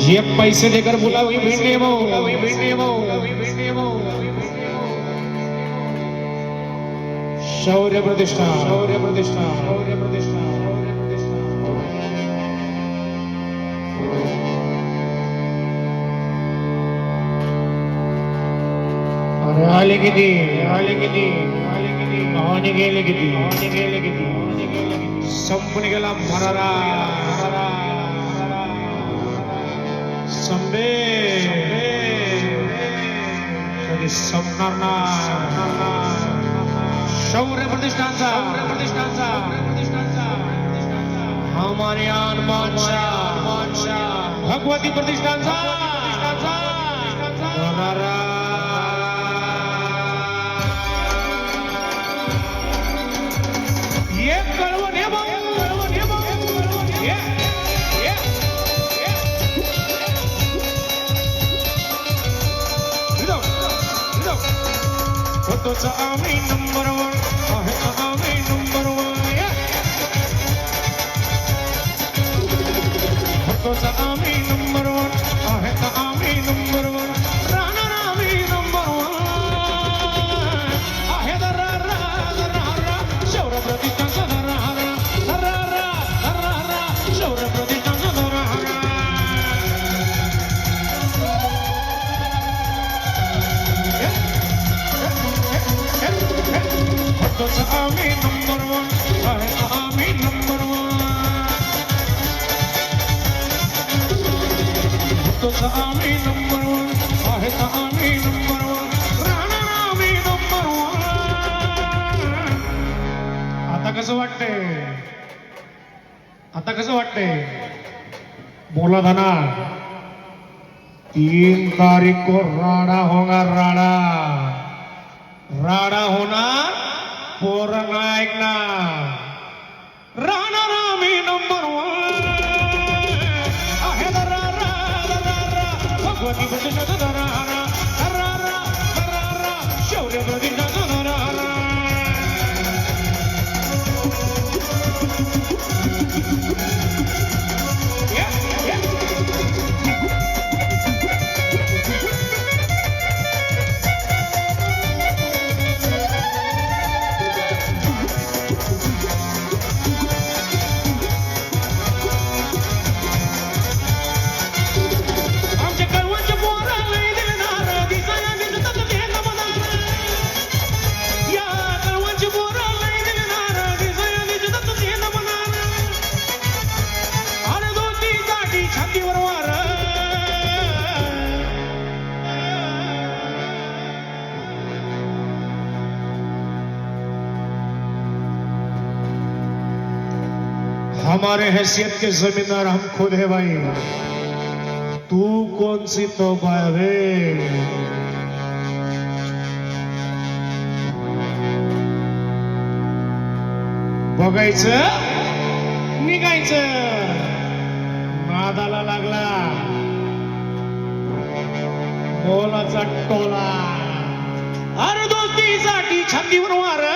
ये पैसे देकर बोला वही भिड़ने वो शौर्य प्रतिष्ठा। शौर्य प्रतिष्ठा। शौर्य प्रतिष्ठा। हाले थी। हाले थी। थी। थी। संबे कधी संपणार ना शौर्य प्रतिष्ठानचा प्रतिष्ठानचा प्रतिष्ठानचा हमारे आन बादशाह बादशाह भगवती प्रतिष्ठानचा होणारा તો સ્વામી નંબર વન. आता कसं वाटतंय? आता कसं वाटतंय? बोला धना. तीन तारीख को राडा होगा राडा. राडा होणार पोर नाही ऐकणार हमारे हैसियत के जमींदार हम खुद है भाई। तू कौन सी तोबा रे बघायचं निघायचं? नादाला लागला। मोलाचा टोला। अरे दोस्तीसाठी छातीवर वार।